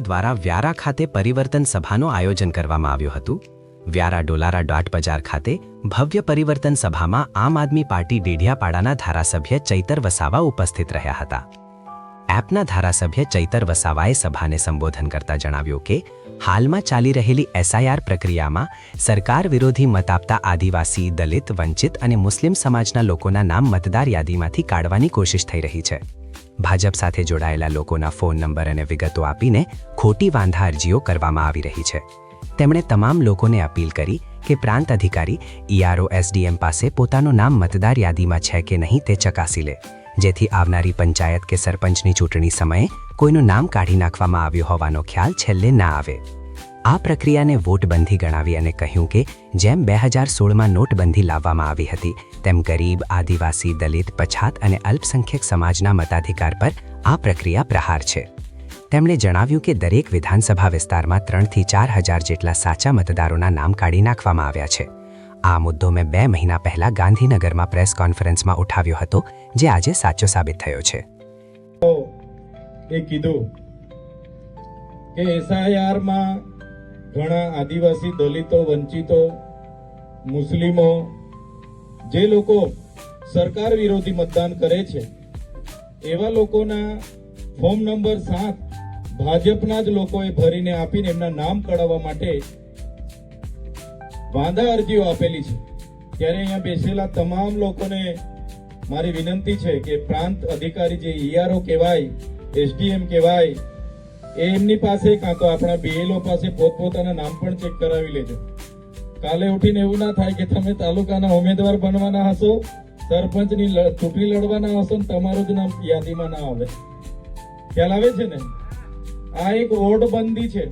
દ્વારા વ્યારા ખાતે પરિવર્તન સભાનું આયોજન કરવામાં આવ્યું હતું. વ્યારા ડોલારા ડોટ બજાર ખાતે ભવ્ય પરિવર્તન સભામાં આમ આદમી પાર્ટી ડેઢિયાપાડાના ધારાસભ્ય ચૈતર વસાવા ઉપસ્થિત રહ્યા હતા. એપના ધારાસભ્ય ચૈતર વસાવાએ સભાને સંબોધન કરતા જણાવ્યું કે, હાલમાં ચાલી રહેલી એસઆઈઆર પ્રક્રિયામાં સરકાર વિરોધી મત આપતા આદિવાસી, દલિત, વંચિત અને મુસ્લિમ સમાજના લોકોના નામ મતદાર યાદીમાંથી કાઢવાની કોશિશ થઈ રહી છે. ભાજપ સાથે જોડાયેલા લોકોના ફોન નંબર અને વિગતો આપીને ખોટી વાંધા અરજીઓ કરવામાં આવી રહી છે. તેમણે તમામ લોકોને અપીલ કરી કે પ્રાંત અધિકારી ઈઆરઓ એસડીએમ પાસે પોતાનું નામ મતદાર યાદીમાં છે કે નહીં તે ચકાસી લે, જેથી આવનારી પંચાયત કે સરપંચની ચૂંટણી સમયે કોઈનું નામ કાઢી નાખવામાં આવ્યું હોવાનો ખ્યાલ છેલ્લે ના આવે. આ પ્રક્રિયાને વોટબંધી ગણાવી અને કહ્યું કે જેમ બે હજાર સોળમાં નોટબંધી લાવવામાં આવી હતી, તેમ ગરીબ, આદિવાસી, દલિત, પછાત અને અલ્પસંખ્યક સમાજના મતાધિકાર પર આ પ્રક્રિયા પ્રહાર છે. તેમણે જણાવ્યું કે દરેક વિધાનસભા વિસ્તારમાં ત્રણથી ચાર હજાર જેટલા સાચા મતદારોના નામ કાઢી નાખવામાં આવ્યા છે. આ મુદ્દો મેં બે મહિના પહેલા ગાંધીનગરમાં પ્રેસ કોન્ફરન્સમાં ઉઠાવ્યો હતો, જે આજે સાચો સાબિત થયો છે. એ કીધું કે એસઆઈઆરમાં ઘણા આદિવાસી દલિતો, વંચિતો, મુસ્લિમો, જે લોકો સરકાર વિરોધી મતદાન કરે છે, એવા લોકોના ફોર્મ નંબર સાત ભાજપના જ લોકોએ ભરીને આપીને એમના નામ કઢાવવા માટે વાંધા અરજીઓ આપેલી છે. ત્યારે અહીંયા બેસેલા તમામ લોકોને મારી વિનંતી છે કે પ્રાંત અધિકારી જે ઈઆરઓ કહેવાય, એસડીએમ કહેવાય એમની પાસે કાં તો આપણા બીએલઓ પાસે પોતપોતાના નામ પણ ચેક કરાવી લેજો. કાલે ઉઠીને એવું ના થાય કે તમે તાલુકાના ઉમેદવાર બનવાના હશો, સરપંચની ચૂંટણી લડવાના હશો ને તમારું જ નામ યાદીમાં ના આવે. ખ્યાલ આવે છે ને? આ એક વોટબંધી છે.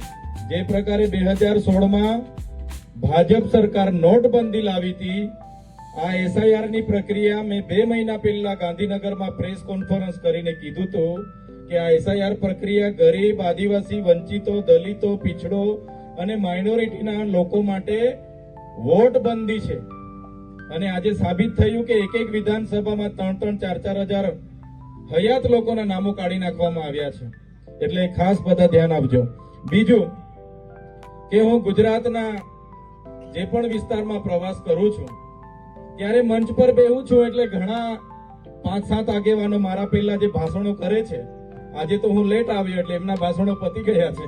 જે પ્રકારે બે હજાર સોળમાં ભાજપ સરકાર નોટબંધી લાવી હતી. આ એસઆઈઆરની પ્રક્રિયા મેં બે મહિના પહેલા ગાંધીનગરમાં પ્રેસ કોન્ફરન્સ કરીને કીધું હતું. કે આ એસઆઈઆર પ્રક્રિયા ગરીબ, આદિવાસી, વંચિતો, દલિતો, પીછડો અને માઇનોરિટીના લોકો માટે વોટ બંધી છે. અને આજે સાબિત થયું કે એક એક વિધાનસભામાં ત્રણ ત્રણ ચાર ચાર હજાર હયાત લોકોના નામો કાઢી નાખવામાં આવ્યા છે. એટલે ખાસ બધા ધ્યાન આપજો. બીજું કે હું ગુજરાતના જે પણ વિસ્તારમાં પ્રવાસ કરું છું, ત્યારે મંચ પર બેહું છું એટલે ઘણા પાંચ સાત આગેવાનો મારા પહેલા જે ભાષણો કરે છે આજે તો હું લેટ આવ્યો એટલે એમના ભાષણો પતી ગયા છે.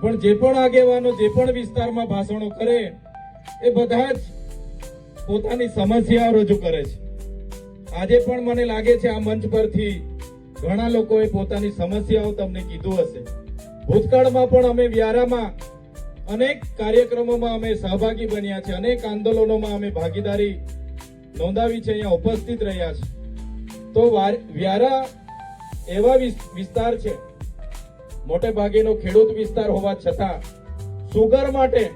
પણ જે પણ આગેવાનો, જે પણ વિસ્તારમાં ભાષણો કરે, એ બધા જ પોતાની સમસ્યાઓ રજૂ કરે છે. આજે પણ મને લાગે છે આ મંચ પરથી ઘણા લોકોએ પોતાની સમસ્યાઓ તમને કીધું હશે. ભૂતકાળમાં પણ અમે વ્યારામાં અનેક કાર્યક્રમોમાં અમે સહભાગી બન્યા છે. અનેક આંદોલનોમાં અમે ભાગીદારી નોંધાવી છે, અહીંયા ઉપસ્થિત રહ્યા છે. તો વ્યારા એવા વિસ- વિસ્તાર છે. મોટે ભાગેનો ખેડૂત વિસ્તાર હોવા છતાં, સુગર માટે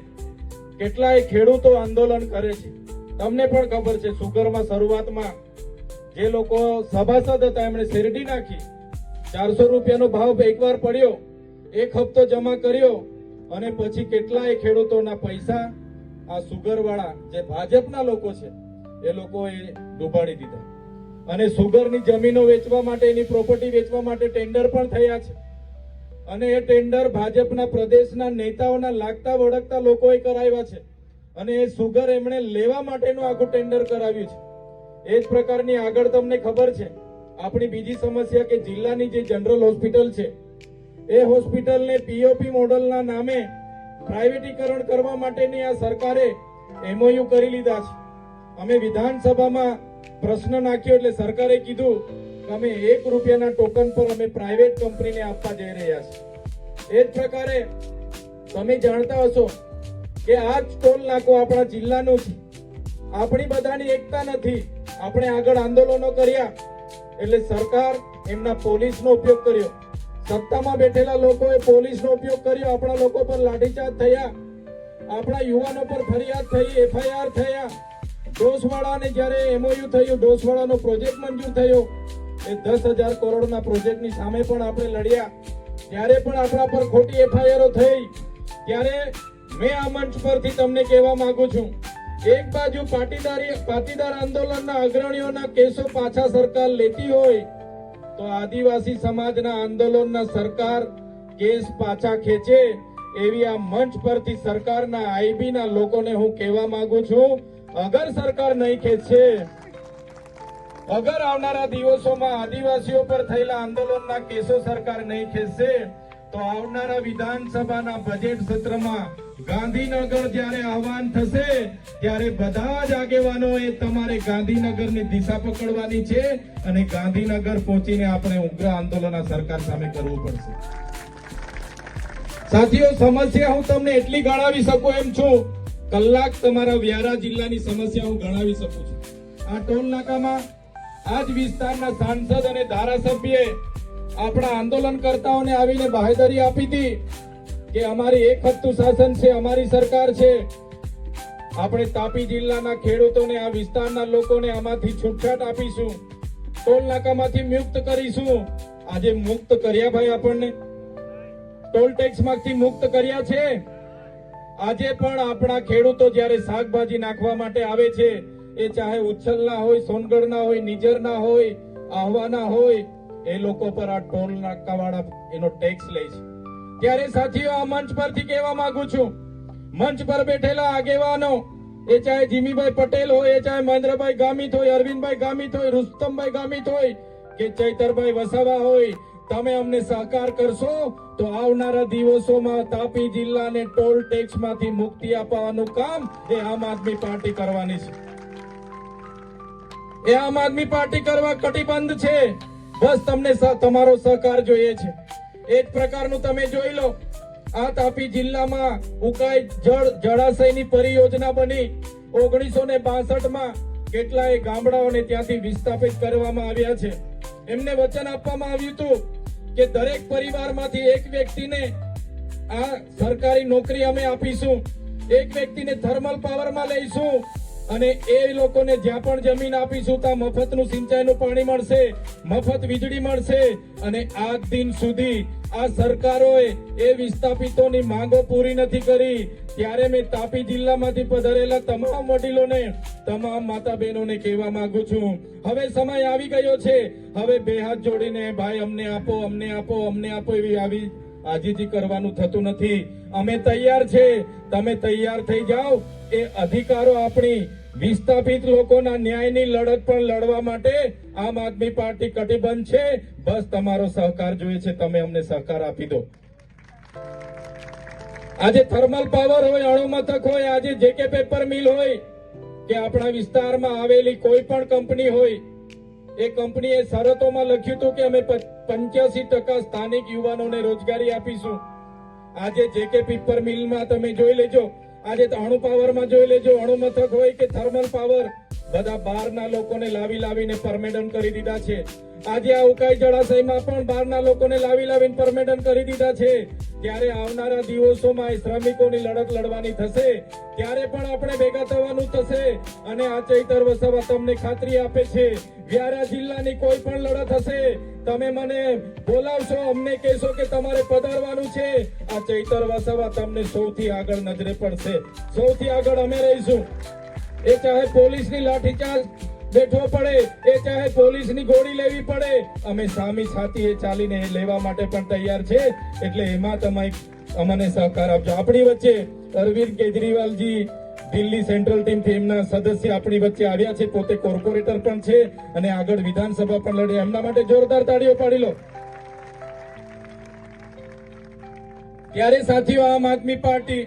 કેટલાય ખેડૂતો આંદોલન કરે છે. તમને પણ ખબર છે, સુગરમાં શરૂઆતમાં જે લોકો સભાસદ હતા, એમણે શેરડી નાખી. ચારસો રૂપિયાનો ભાવ એકવાર પડ્યો, એક હપ્તો જમા કર્યો, અને પછી કેટલાય ખેડૂતોના પૈસા આ સુગરવાળા, જે ભાજપના લોકો છે, એ લોકોએ ડૂબાડી દીધા. અને સુગરની જમીનો વેચવા માટે, એની પ્રોપર્ટી વેચવા માટે ટેન્ડર પણ થયા છે. અને એ ટેન્ડર ભાજપના પ્રદેશના નેતાઓના લાગતા વળગતા લોકોએ કરાવ્યા છે. અને એ સુગર એમણે લેવા માટેનું આખું ટેન્ડર કરાવ્યું છે. એ જ પ્રકારની આગળ તમને ખબર છે, આપણી બીજી સમસ્યા કે જિલ્લાની જે જનરલ હોસ્પિટલ છે, એ હોસ્પિટલને પીઓપી મોડલના નામે પ્રાઇવેટીકરણ કરવા માટેની આ સરકારે એમઓયુ કરી લીધા છે. અમે વિધાનસભામાં પ્રશ્ન નાખ્યો એટલે સરકારે કીધું કે અમે એક રૂપિયાના ટોકન પર અમે પ્રાઇવેટ કંપનીને આપવા જઈ રહ્યા છીએ. એ જ પ્રકારે તમે જાણતા હશો કે આ જ ટોલ નાકો આપણા જિલ્લાનું છે. આપણી બધાની એકતા નથી. આપણે આગળ આંદોલનો કર્યા એટલે સરકાર એમના પોલીસનો ઉપયોગ કર્યો. સત્તામાં બેઠેલા લોકોએ પોલીસનો ઉપયોગ કર્યો. આપણા લોકો પર લાઠીચાર્જ થયા. આપણા યુવાનો પર ફરિયાદ થઈ, એફઆઈઆર થયા. ડોસવાળાને જ્યારે એમઓયુ થયું ડોસવાળાનો પ્રોજેક્ટ મંજૂર થયો, એ દસ હજાર કરોડના પ્રોજેક્ટની સામે પણ આપણે લડ્યા. જ્યારે પણ આપણા પર ખોટી એફઆઈઆરો થઈ, ત્યારે મેં આ મંચ પરથી તમને કહેવા માંગુ છું, એક બાજુ પાટીદારી, પાટીદાર આંદોલનના અગ્રણીઓના કેસો પાછા સરકાર લેતી હોય, તો આદિવાસી સમાજના આંદોલનના સરકાર કેસ પાછા ખેંચે, એવી આ મંચ પરથી સરકારના આઈબીના લોકોને હું કહેવા માંગુ છું. અગર સરકાર નહીં ખેંચશે અગર આવનારા દિવસોમાં આદિવાસીઓ પર થયેલા આંદોલનના કેસો સરકાર નહીં ખેંચશે, તો આવનારા વિધાનસભાના બજેટ સત્રમાં ગાંધીનગર જ્યારે આહવાન થશે, ત્યારે બધા જ આગેવાનોએ તમારે ગાંધીનગરની દિશા પકડવાની છે અને ગાંધીનગર પહોંચીને આપણે ઉગ્ર આંદોલન સરકાર સામે કરવું પડશે. સાથીઓ, સમસ્યા હું તમને એટલી ગણાવી શકું એમ છું કલાક તમારા વ્યારા જિલ્લાની સમસ્યા હું ગણાવી શકું છું. આ ટોલ નાકામાં આ જ વિસ્તારના સાંસદ અને ધારાસભ્યએ આપણા આંદોલનકર્તાઓને આવીને બાહેદરી આપી હતી કે અમારી એક હત્તુ શાસન છે, અમારી સરકાર છે. આપણે તાપી જિલ્લાના ખેડૂતોને, આ વિસ્તારના લોકોને આમાંથી છૂટછાટ આપીશું. ટોલ નાકામાંથી મુક્ત કરીશું. આજે મુક્ત કર્યા ભાઈ આપણને. ટોલ ટેક્સમાંથી મુક્ત કર્યા છે. આજે પણ આપણા ખેડૂતો જ્યારે શાકભાજી નાખવા માટે આવે છે, એ ચાહે ઉચ્છલના હોય સોનગઢના હોય નિજરના હોય આહવાના હોય, એ લોકો પર આ ટોલ નાકાવાળા એનો ટેક્સ લે છે. ત્યારે સાથીઓ, આ મંચ પરથી કહેવા માંગુ છું, મંચ પર બેઠેલા આગેવાનો, એ ચાહે જીમીભાઈ પટેલ હોય, એ ચાહે મહેન્દ્રભાઈ ગામિત હોય, અરવિંદભાઈ ગામિત હોય, રુસ્તમભાઈ ગામિત હોય, કે ચૈતરભાઈ વસાવા હોય તમે અમને સહકાર કરશો, તો આવનારા દિવસોમાં તાપી જિલ્લાને ટોલ ટેક્સમાંથી મુક્તિ અપાવવાનું કામ એ આમ આદમી પાર્ટી કરવાની છે. એ આમ આદમી પાર્ટી કરવા કટિબંધ છે. બસ તમને તમારો સહકાર જોઈએ છે. એ જ પ્રકારનું તમે જોઈ લો, આ તાપી જિલ્લામાં ઉકાઈ જળ, જળાશયની પરિયોજના બની. ઓગણીસો ને બાસઠમાં કેટલાય ગામડાઓને ત્યાંથી વિસ્થાપિત કરવામાં આવ્યા છે. એમને વચન આપવામાં આવ્યું હતું કે દરેક પરિવારમાંથી એક વ્યક્તિને આ સરકારી નોકરી અમે આપીશું. એક વ્યક્તિને થર્મલ પાવરમાં લઈશું. અને એ લોકોને જ્યાં પણ જમીન આપીશું, ત્યાં મફતનું સિંચાઈનું પાણી મળશે, મફત વીજળી મળશે. અને આજ દિન સુધી આ સરકારોએ એ વિસ્થાપિતોની માંગો પૂરી નથી કરી. ત્યારે મેં તાપી જિલ્લામાંથી પધારેલા તમામ વડીલોને, તમામ માતા બહેનોને કહેવા માંગુ છું. હવે સમય આવી ગયો છે. હવે બે હાથ જોડીને, ભાઈ, અમને આપો અમને આપો અમને આપો એવી આવી આજીજી કરવાનું થતું નથી. અમે તૈયાર છે. તમે તૈયાર થઈ જાઓ. એ અધિકારો આપણી વિસ્થાપિત લોકોના ન્યાયની લડત પણ લડવા માટે આમ આદમી પાર્ટી કટિબંધ છે. બસ તમારો સહકાર જોઈએ છે. તમે અમને સહકાર આપી દો. આજે થર્મલ પાવર હોય, અણુમથક હોય, આજે જે કે પેપર મિલ હોય, કે આપણા વિસ્તારમાં આવેલી કોઈ પણ કંપની હોય, એ કંપનીએ શરતોમાં લખ્યું હતું કે અમે પંચ્યાસી ટકા સ્થાનિક યુવાનોને રોજગારી આપીશું. આજે જે કે પેપર મિલમાં તમે જોઈ લેજો આજે અણુ પાવરમાં જોઈ લેજો. અણુ મથક હોય કે થર્મલ પાવર બધા બહારના લોકોને લાવી લાવીને પરમેડન કરી દીધા છે. આજે આ ઉકાઈ જળાશયમાં પણ બહારના લોકોને લાવી લાવીને પરમેડન કરી દીધા છે. ત્યારે આવનારા દિવસોમાં શ્રમિકોની લડત લડવાની થશે, ત્યારે પણ આપણે ભેગા થવાનું થશે. અને આ ચૈતર વસાવા તમને ખાતરી આપે છે. વ્યારા જિલ્લાની કોઈ પણ લડત હશે, તમે મને બોલાવશો, અમને કહેશો કે તમારે પધારવાનું છે. આ ચૈતર વસાવા તમને સૌથી આગળ નજરે પડશે. સૌથી આગળ અમે રહીશું. એ ચાહે પોલીસની લાઠીચાર્જ બેઠવો પડે, એ ચાહે પોલીસની ગોળી લેવી પડે. અમે સામી એ ચાલીને લેવા માટે પણ તૈયાર છે. એટલે એમાં તમે અમને સહકાર આપજો. આપણી વચ્ચે અરવિંદ કેજરીવાલજી, દિલ્હી સેન્ટ્રલ ટીમ એમના સદસ્ય આપણી વચ્ચે આવ્યા છે. પોતે કોર્પોરેટર પણ છે અને આગળ વિધાનસભા પણ લડે. એમના માટે જોરદાર તાળીઓ પાડી લો. ત્યારે સાથીઓ, આમ આદમી પાર્ટી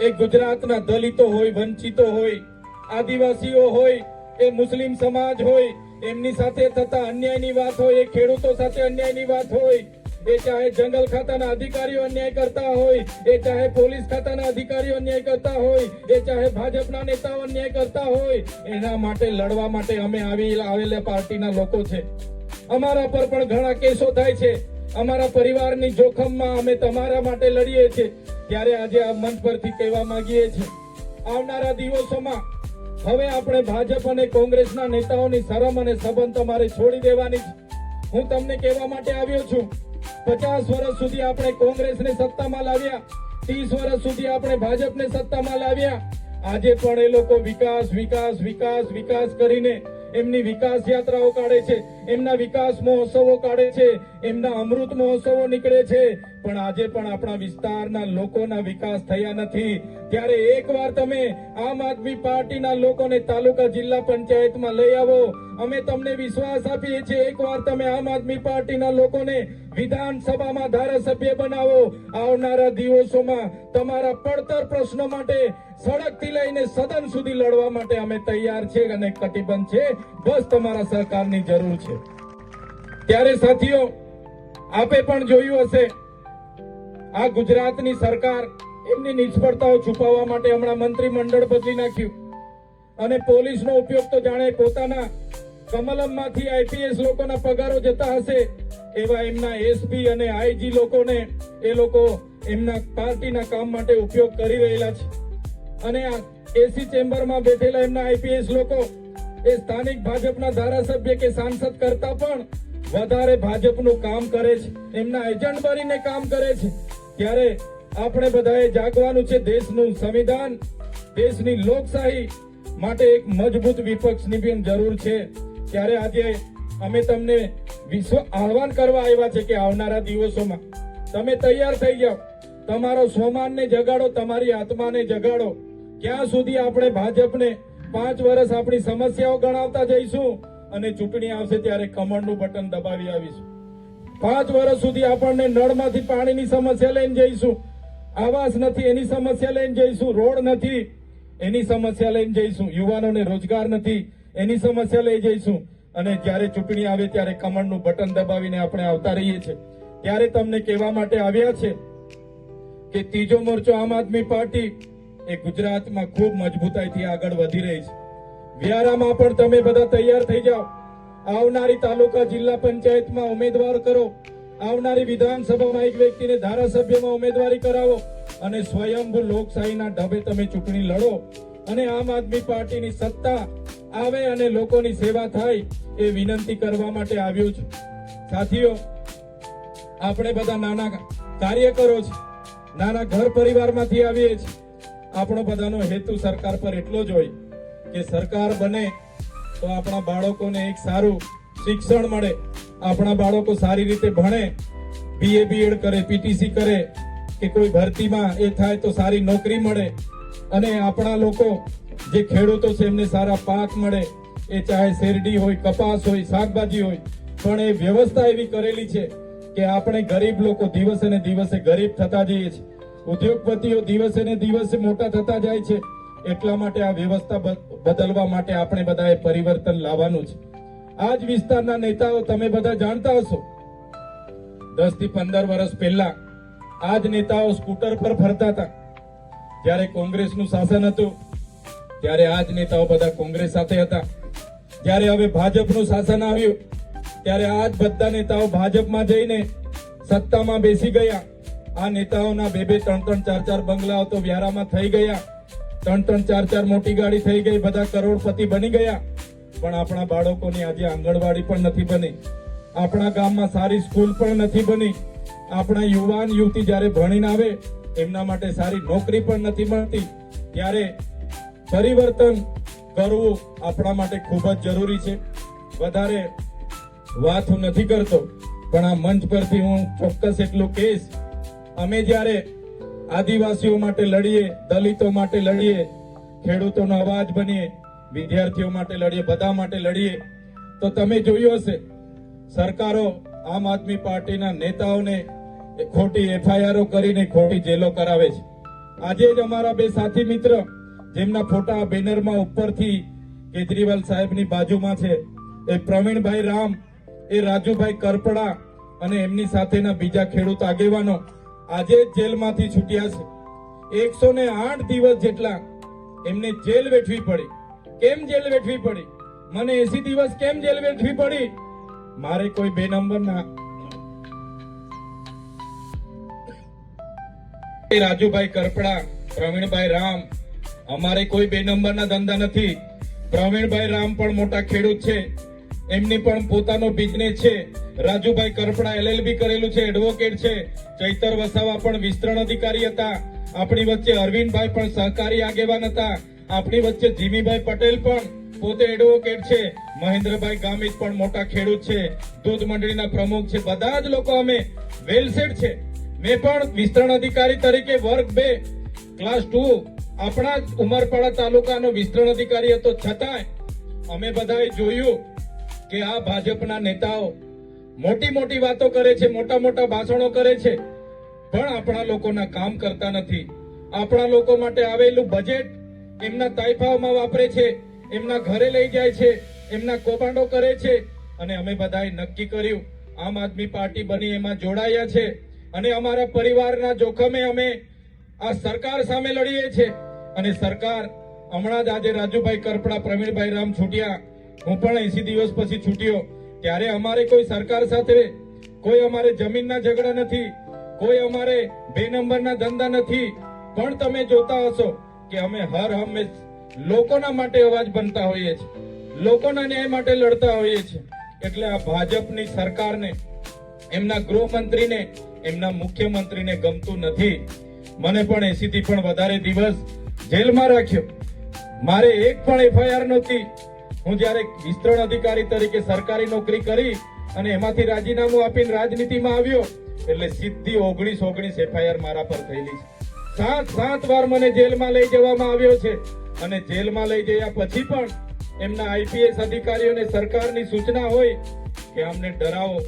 એ ગુજરાતના દલિતો હોય, વંચિતો હોય, આદિવાસીઓ હોય, એ મુસ્લિમ સમાજ હોય, એમની સાથે થતા અન્યાયની વાત હોય, એ ખેડૂતો સાથે અન્યાયની વાત હોય, એ ચાહે જંગલ ખાતાના અધિકારીઓ અન્યાય કરતા હોય, એ ચાહે પોલીસ ખાતાના અધિકારીઓ અન્યાય કરતા હોય, એ ચાહે ભાજપના નેતાઓ અન્યાય કરતા હોય, એના માટે લડવા માટે અમે આવી આવેલા પાર્ટીના લોકો છે. અમારા પર પણ ઘણા કેસો થાય છે. અમારા પરિવારની જોખમમાં અમે તમારા માટે લડીએ છીએ. ત્યારે આજે આ મંચ પરથી કહેવા માંગીએ છીએ, આવનારા દિવસોમાં હવે આપણે ભાજપ અને કોંગ્રેસના નેતાઓની શરમ અને સંબંધ તમારે છોડી દેવાની છે. હું તમને કહેવા માટે આવ્યો છું, પચાસ વર્ષ સુધી આપણે કોંગ્રેસને સત્તામાં લાવ્યા, ત્રીસ વર્ષ સુધી આપણે ભાજપને સત્તામાં લાવ્યા. આજે પણ એ લોકો વિકાસ વિકાસ વિકાસ વિકાસ કરીને એમની વિકાસ યાત્રાઓ કાઢે છે. એમના વિકાસ મહોત્સવો કાઢે છે, એમના અમૃત મહોત્સવો નીકળે છે. પણ આજે પણ આપણા વિસ્તારના લોકોના વિકાસ થયા નથી. ત્યારે એકવાર તમે આમ આદમી પાર્ટીના લોકોને તાલુકા જિલ્લા પંચાયતમાં લઈ આવો. અમે તમને વિશ્વાસ આપીએ છીએ, એકવાર તમે આમ આદમી પાર્ટીના લોકોને વિધાનસભામાં ધારાસભ્ય બનાવો. આવનારા દિવસોમાં તમારા પડતર પ્રશ્નો માટે સડકથી લઈને સદન સુધી લડવા માટે અમે તૈયાર છે અને કટિબદ્ધ છે. બસ તમારા સહકારની જરૂર છે. ત્યારે સાથીઓ, આપે પણ જોયું હશે, આ ગુજરાતની સરકાર એમની નિષ્ફળતાઓ છુપાવવા માટે હમણાં મંત્રીમંડળ બદલી નાખ્યું. અને પોલીસનો ઉપયોગ તો જાણે પોતાના કમલમમાંથી આઈપીએસ લોકોના પગારો જતા હશે એવા એમના એસપી અને આઈજી લોકોને એ લોકો એમના પાર્ટીના કામ માટે ઉપયોગ કરી રહેલા છે. અને આ એસી ચેમ્બરમાં બેઠેલા એમના આઈપીએસ લોકો, એ સ્થાનિક ભાજપના ધારાસભ્ય કે સાંસદ કરતા પણ વધારે ભાજપનું કામ કરે છે, એમના એજન્ટ બનીને કામ કરે છે. ત્યારે આપણે બધાએ જાગવાનું છે દેશનું સંવિધાન, દેશની લોકશાહી માટે એક મજબૂત વિપક્ષની પણ જરૂર છે. ત્યારે આજે અમે તમને વિશ્વ આહવાન કરવા આવ્યા છે કે આવનારા દિવસોમાં તમે તૈયાર થઈ જાઓ. તમારો સ્વમાનને જગાડો, તમારી આત્માને જગાડો. ક્યાં સુધી આપણે ભાજપને પાંચ વર્ષ આપણી સમસ્યાઓ ગણાવતા જઈશું? અને ચૂંટણી આવશે ત્યારે કમળનું બટન દબાવી આવીશું. પાંચ વર્ષ સુધી આપણને નળમાંથી પાણીની સમસ્યા લઈને જઈશું. આવાસ નથી, એની સમસ્યા લઈને જઈશું. રોડ નથી, એની સમસ્યા લઈને જઈશું. યુવાનોને રોજગાર નથી, એની સમસ્યા લઈ જઈશું. અને જ્યારે ચૂંટણી આવે ત્યારે કમળનું બટન દબાવીને આપણે આવતા રહીએ છીએ. ત્યારે તમને કહેવા માટે આવ્યા છે કે ત્રીજો મોરચો આમ આદમી પાર્ટી એ ગુજરાતમાં ખૂબ મજબૂતાઈથી આગળ વધી રહી છે. વ્યારામાં પણ તમે બધા તૈયાર થઈ જાઓ. આવનારી તાલુકા જિલ્લા પંચાયતમાં ઉમેદવાર કરો. આવનારી વિધાનસભામાં એક વ્યક્તિને ધારાસભ્યમાં ઉમેદવારી કરાવો અને સ્વયંભૂ લોકશાહીના ઢબે તમે ચૂંટણી લડો. અને આમ આદમી પાર્ટીની સત્તા આવે અને લોકોની સેવા થાય એ વિનંતી કરવા માટે આવ્યો છું. સાથીઓ, આપણે બધા નાના કાર્યકરો છે નાના ઘર પરિવારમાંથી આવીએ છીએ. આપણો બધાનો હેતુ સરકાર પર એટલો જ હોય. કે સરકાર બને તો આપણા બાળકોને એક સારું શિક્ષણ મળે, આપણા બાળકો સારી રીતે ભણે બીએ બીએડ કરે પીટીસી કરે, કે કોઈ ભરતીમાં એ થાય તો સારી નોકરી મળે, અને આપણા લોકો જે ખેડૂતો છે એમને સારા પાક મળે, એ ચાહે શેરડી હોય, કપાસ હોય, શાકભાજી હોય, પણ એ વ્યવસ્થા એવી કરેલી છે કે આપણે ગરીબ લોકો દિવસે ને દિવસે ગરીબ થતા જઈએ છીએ. ઉદ્યોગપતિઓ દિવસે ને દિવસે મોટા થતા જાય છે. એટલા માટે આ વ્યવસ્થા બદલવા માટે આપણે બધાએ પરિવર્તન લાવવાનું છે. આ જ વિસ્તારના નેતાઓ તમે બધા જાણતા હશો. દસથી પંદર વર્ષ પહેલા આ જ નેતાઓ સ્કૂટર પર ફરતા હતા. જ્યારે કોંગ્રેસનું શાસન હતું, ત્યારે આ જ નેતાઓ બધા કોંગ્રેસ સાથે હતા. જ્યારે હવે ભાજપનું શાસન આવ્યું, ત્યારે આ જ બધા નેતાઓ ભાજપમાં જઈને સત્તામાં બેસી ગયા. આ નેતાઓના બે બે, ત્રણ ત્રણ ચાર ચાર બંગલાઓ તો વ્યારામાં થઈ ગયા. ત્રણ ત્રણ ચાર ચાર મોટી ગાડી થઈ ગઈ, બધા કરોડપતિ બની ગયા. પણ આપણા બાળકોની આજે આંગણવાડી પણ નથી બની. આપણા ગામમાં સારી સ્કૂલ પણ નથી બની. આપણા યુવાન યુવતી જ્યારે ભણીને આવે, એમના માટે સારી નોકરી પણ નથી મળતી. ત્યારે પરિવર્તન કરવું આપણા માટે ખૂબ જ જરૂરી છે. વધારે વાત હું નથી કરતો, પણ આ મંચ પરથી હું ચોક્કસ એટલું કહીશ. અમે જ્યારે આદિવાસીઓ માટે લડીએ, દલિતો માટે લડીએ, ખેડૂતોનો અવાજ બનીએ, વિદ્યાર્થીઓ માટે લડીએ, બધા માટે લડીએ. તો તમે જોયું હશે, સરકારો આમ આદમી પાર્ટીના નેતાઓને ખોટી એફઆઈઆરો કરીને ખોટી જેલો કરાવે છે. આજે જ અમારા બે સાથી મિત્ર, જેમના ફોટા બેનરમાં ઉપરથી કેજરીવાલ સાહેબની બાજુમાં છે, એ પ્રવીણભાઈ રામ, એ રાજુભાઈ કરપડા અને એમની સાથેના બીજા ખેડૂત આગેવાનો આજે જેલમાંથી છૂટ્યા છે. એકસો ને આઠ દિવસ જેટલા એમને જેલ વેઠવી પડી. કેમ જેલ વેઠવી પડી? મને એસી દિવસ કેમ જેલ વેઠવી પડી? મારે કોઈ બે નંબરના એ રાજુભાઈ કરપડા, પ્રવીણભાઈ રામ, અમારે કોઈ બે નંબરના ધંધા નથી. પ્રવીણભાઈ રામ પણ મોટા ખેડૂત છે. એમની પણ પોતાનો બિઝનેસ છે. રાજુભાઈ કરપડા એલએલબી કરેલું છે એડવોકેટ છે. ચૈતર વસાવા પણ વિસ્તરણ અધિકારી હતા. આપણી વચ્ચે અરવિંદભાઈ પણ સહકારી આગેવાન હતા. આપણી વચ્ચે જીમીભાઈ પટેલ પણ પોતે એડવોકેટ છે. મહેન્દ્રભાઈ ગામિત પણ મોટા ખેડૂત છે. દૂધ મંડળીના પ્રમુખ છે. બધા જ લોકો અમે વેલસેડ છે. મેં પણ વિસ્તરણ અધિકારી તરીકે વર્ગ બે ક્લાસ ટુ આપણા જ ઉમરપાડા તાલુકાનો વિસ્તરણ અધિકારી હતો. છતાંય અમે બધાએ જોયું કે આ ભાજપના નેતાઓ મોટી મોટી વાતો કરે છે, મોટા મોટા ભાષણો કરે છે, પણ આપણા લોકોના કામ કરતા નથી. આપણા લોકો માટે આવેલું બજેટ એમના તાઇફાઓમાં વાપરે છે, એમના ઘરે લઈ જાય છે, એમના કૌભાંડો કરે છે, અને અમે બધાએ નક્કી કર્યું, આમ આદમી પાર્ટી બની, એમાં જોડાયા છે, અને અમારા પરિવારના જોખમે અમે આ સરકાર સામે લડીએ છે. અને સરકાર, હમણાં જ આજે રાજુભાઈ કરપડા, પ્રવીણભાઈ રામ છૂટ્યા. હું પણ એસી દિવસ પછી છૂટ્યો. ત્યારે અમારે કોઈ સરકાર સાથે કોઈ અમારે જમીનના ઝઘડા નથી, કોઈ અમારે બે નંબરના ધંધા નથી. પણ તમે જોતા હશો કે અમે હર હંમેશ લોકોના માટે અવાજ બનતા હોઈએ છીએ, લોકોના ન્યાય માટે લડતા હોઈએ છીએ. એટલે આ ભાજપની સરકારને, એમના ગૃહમંત્રીને, એમના મુખ્યમંત્રીને ગમતું નથી. મને પણ એસી થી પણ વધારે દિવસ જેલમાં રાખ્યો. મારે એક પણ એફઆઈઆર નહોતી. હું જ્યારે વિસ્તરણ અધિકારી તરીકે સરકારી નોકરી કરી અને એમાંથી રાજીનામું આપીને રાજનીતિમાં આવ્યો, એટલે સીધી ઓગણીસ ઓગણીસ એફઆઈઆર મારા પર થયેલી છે. સાત સાત વાર મને જેલમાં લઈ જવામાં આવ્યો છે અને જેલમાં લઈ ગયા પછી પણ એમના આઈપીએસ અધિકારીઓને સરકારની સૂચના હોય કે આમને ડરાવો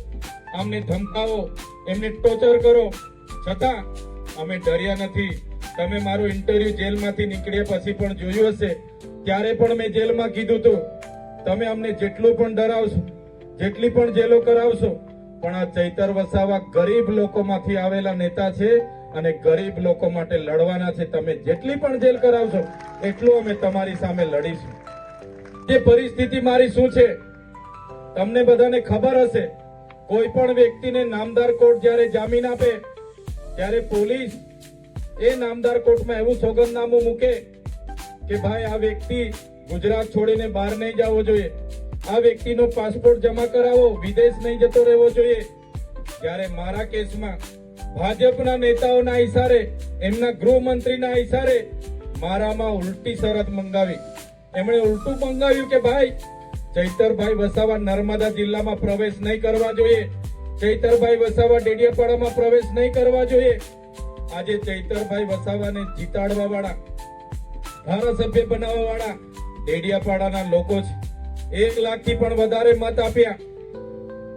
આમને ધમકાવો, એમને ટોર્ચર કરો. છતાં અમે ડર્યા નથી. તમે મારું ઇન્ટરવ્યુ જેલમાંથી નીકળ્યા પછી પણ જોયું હશે. ત્યારે પણ મેં જેલમાં કીધું હતું તમે અમને જેટલું પણ ડરાવશો, જેટલી પણ જેલો કરાવશો, પણ આ ચૈતર વસાવા ગરીબ લોકોમાંથી આવેલા નેતા છે અને ગરીબ લોકો માટે લડવાના છે. તમે જેટલી પણ જેલ કરાવશો, એટલું અમે તમારી સામે લડીશું. જે પરિસ્થિતિ મારી શું છે? તમને બધાને ખબર હશે, કોઈ પણ વ્યક્તિને નામદાર કોર્ટ જ્યારે જામીન આપે, ત્યારે પોલીસ એ નામદાર કોર્ટમાં એવું સોગંદનામું મૂકે કે ભાઈ, આ વ્યક્તિ ગુજરાત છોડીને બહાર નહીં જવો જોઈએ. આ વ્યક્તિનો પાસપોર્ટ જમા કરાવો, વિદેશ નહીં જતો રહેવો જોઈએ. જ્યારે મારા કેસમાં ભાજપના નેતાઓના ઇશારે એમના ગૃહમંત્રીના ઇશારે મારામાં ઉલટી શરત મંગાવી. એમણે ઉલટું મંગાવ્યું કે ભાઈ, ચૈતરભાઈ વસાવા નર્મદા જિલ્લામાં પ્રવેશ નહીં કરવા જોઈએ. ચૈતરભાઈ વસાવા ડેડિયાપાડામાં પ્રવેશ નહીં કરવા જોઈએ. આજે ચૈતરભાઈ વસાવાને જીતાડવા વાળા ધારાસભ્ય બનાવવા વાળા ડેડિયાપાડાના લોકો છે એક લાખથી પણ વધારે મત આપ્યા.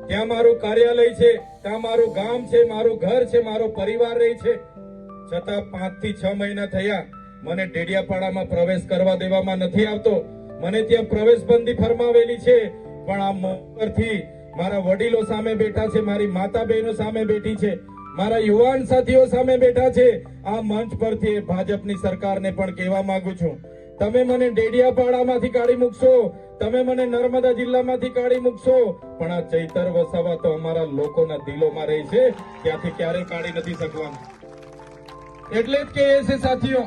ત્યાં મારું કાર્યાલય છે, ત્યાં મારું ગામ છે, મારું ઘર છે, મારો પરિવાર રહે છે. છતાં પાંચથી છ મહિના થયા, મને ડેડિયાપાડામાં પ્રવેશ કરવા દેવામાં નથી આવતો. મને ત્યાં પ્રવેશ બંધી ફરમાવેલી છે, પણ આ મંચ પરથી મારા વડીલો સામે બેઠા છે, મારી માતા બહેનો સામે બેઠી છે, મારા યુવાન સાથીઓ સામે બેઠા છે. આ મંચ પરથી ભાજપની સરકારને પણ કહેવા માંગુ છું. તમે મને ડેડિયાપાડામાંથી કાઢી મૂકશો. તમે મને નર્મદા જિલ્લામાંથી કાઢી મૂકશો. પણ આ ચૈતર વસાવા તો અમારા લોકોના દિલોમાં રહે છે. ત્યાંથી ક્યારેય કાઢી નથી શકવાનું. એટલે જ કે છે સાથીઓ,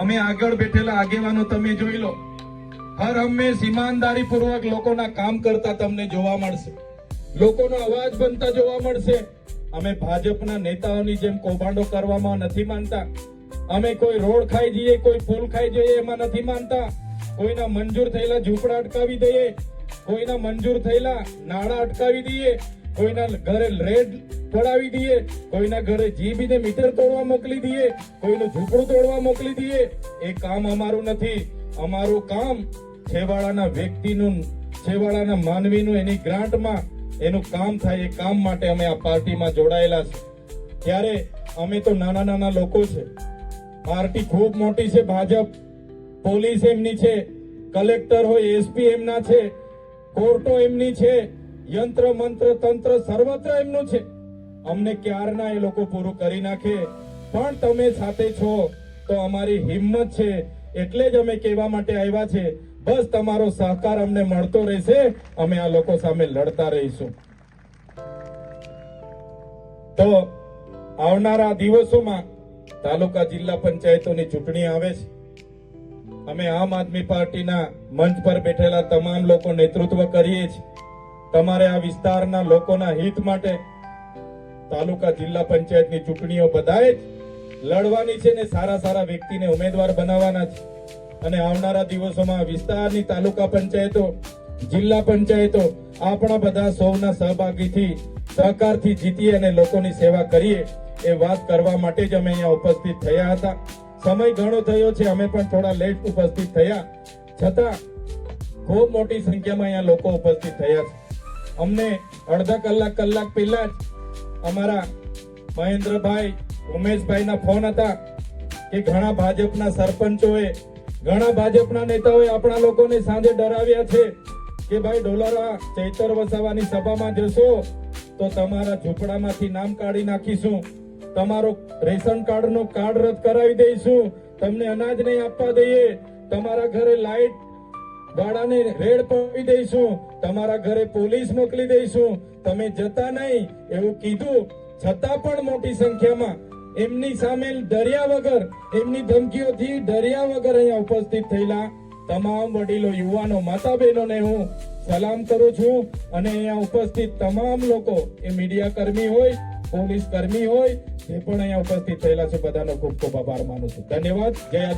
અમે આગળ બેઠેલા આગેવાનો તમે જોઈ લો. હર હંમેશ ઈમાનદારી પૂર્વક લોકોના કામ કરતા તમને જોવા મળશે. લોકોનો અવાજ બનતા જોવા મળશે. અમે ભાજપના નેતાઓની જેમ કૌભાંડો કરવામાં નથી માનતા. અમે કોઈ રોડ ખાઈ જઈએ, કોઈ પુલ ખાઈ જઈએ, એમાં નથી માનતા. કોઈના મંજૂર થયેલા ઝૂંપડા અટકાવી દઈએ, કોઈના મંજૂર થયેલા નાણાં અટકાવી દઈએ, કોઈના ઘરે રેડ પડાવી દઈએ, કોઈના ઘરે જીબીને મીટર તોડવા મોકલી દઈએ, કોઈનું ઝૂંપડું તોડવા મોકલી દઈએ. એ કામ અમારું નથી. અમારું કામ છેવાડાના વ્યક્તિનું, છેવાડાના માનવીનું એની ગ્રાન્ટમાં એનું કામ થાય, એ કામ માટે અમે આ પાર્ટીમાં જોડાયેલા છે. ત્યારે અમે તો નાના નાના લોકો છે. પાર્ટી ખૂબ મોટી છે. ભાજપ પોલીસ એમની છે, કલેક્ટર હોય, એસપી એમના છે, કોર્ટો એમની છે, યંત્ર, મંત્ર, તંત્ર, સર્વત્ર એમનું છે. અમને ક્યારના એ લોકો પૂરું કરી નાખે? પણ તમે સાથે છો તો અમારી હિંમત છે. એટલે જ અમે કહેવા માટે આવ્યા છે. બસ તમારો સહકાર અમને મળતો રહેશે. અમે આ લોકો સામે લડતા રહીશું. તો આવનારા દિવસોમાં તાલુકા જિલ્લા પંચાયતોની ચૂંટણી આવે છે. અમે આમ આદમી પાર્ટીના મંચ પર બેઠેલા તમામ લોકો નેતૃત્વ કરીએ છીએ. તમારે આ વિસ્તારના લોકોના હિત માટે તાલુકા જિલ્લા પંચાયતની ચૂંટણીઓ બધાએ જ લડવાની છે ને સારા સારા વ્યક્તિને ઉમેદવાર બનાવવાના છે. અને આવનારા દિવસોમાં વિસ્તારની તાલુકા પંચાયતો, જિલ્લા પંચાયતો આપણા બધા સૌના સહભાગીથી, સહકારથી જીતીએ અને લોકોની સેવા કરીએ. એ વાત કરવા માટે જ અમે અહીંયા ઉપસ્થિત થયા હતા. સમય ઘણો થયો છે, અમે પણ થોડા લેટ ઉપસ્થિત થયા. છતાં, ખૂબ મોટી સંખ્યામાં અહીંયા લોકો ઉપસ્થિત થયા છે. અમને અડધા કલાક કલાક પહેલા જ અમારા મહેન્દ્રભાઈ, ઉમેશભાઈના ફોન હતા કે ઘણા ભાજપના સરપંચોએ, ઘણા ભાજપના નેતાઓએ આપણા લોકોને સાંજે ડરાવ્યા છે કે ભાઈ ડોલરા ચૈતર વસાવાની સભામાં જશો, તો તમારા ઝૂંપડામાંથી નામ કાઢી નાખીશું. તમારો રેશન કાર્ડ નો કાર્ડ રદ કરાવી દઈશું. તમને અનાજ નહીં આપવા દઈએ. તમારા ઘરે લાઈટ ગાડાને રેડ પાડી દઈશું. તમારા ઘરે પોલીસ મોકલી દઈશું. તમે જતા નહીં. એવું કીધું. છતાં પણ મોટી સંખ્યામાં એમની સામે ડર્યા વગર, એમની ધમકીઓથી ડર્યા વગર અહીંયા ઉપસ્થિત થયેલા તમામ વડીલો, યુવાનો માતા બહેનોને હું સલામ કરું છું. અને અહીંયા ઉપસ્થિત તમામ લોકો એ મીડિયા કર્મી હોય પોલીસ કર્મી હોય, તે પણ અહીંયા ઉપસ્થિત થયેલા છે. બધાનો ખૂબ ખૂબ આભાર માનું છું. ધન્યવાદ. જય